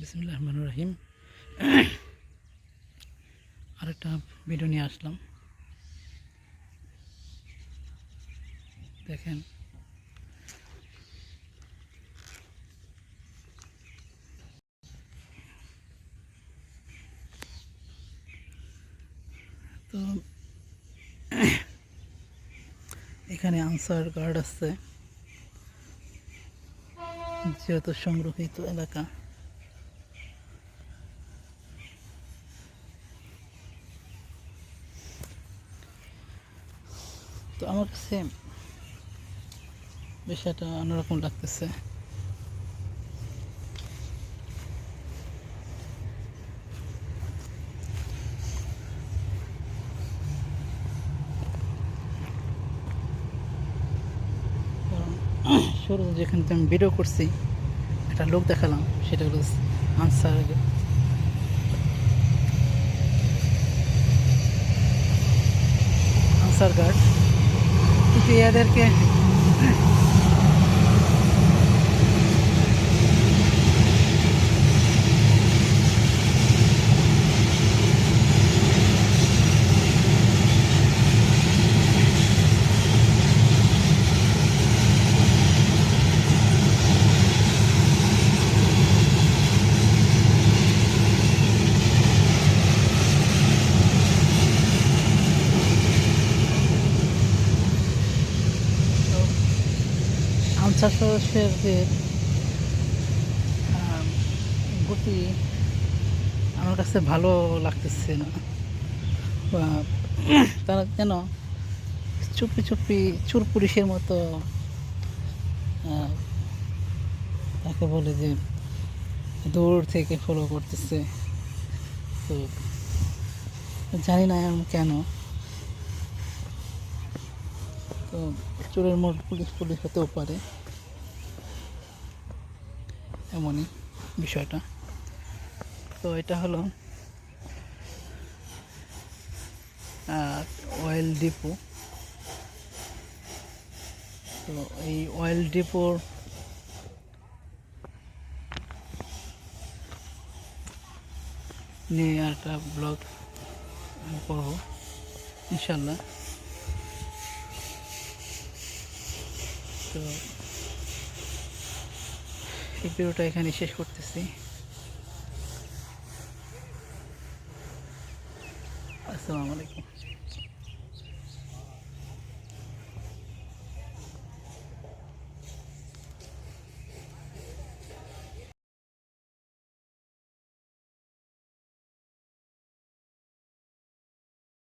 বিসমুল্লাহ রহমান রহিম আরেকটা ভিডিও নিয়ে আসলাম। দেখেন। তো, এখানে আনসার গার্ড আছে। যেহেতু সংরক্ষিত এলাকা। তো আমার কাছে বিষয়টা অন্যরকম লাগতেছে। শুরু যেখানে আমি ভিডিও করছি, একটা লোক দেখালাম, সেটা হলো আনসার। Answer guard. এদেরকে সদস্যদের আহ, গতি আমার কাছে ভালো লাগতেছে না। তারা যেন চুপি চুপি চুর পুলিশের মতো তাকে বলে যে দূর থেকে ফলো করতেছে। তো জানি না আমি কেন। তো চোরের মোট পুলিশ পুলিশ হতেও পারে। এমনই বিষয়টা। তো এটা হলো অয়েল ডিপো তো এই অয়েল ডিপোর নিয়ে একটা ব্লগ করব, ইনশাল্লাহ। তো এই ভিডিওটা এখানে শেষ করতেছি। আসসালামু আলাইকুম।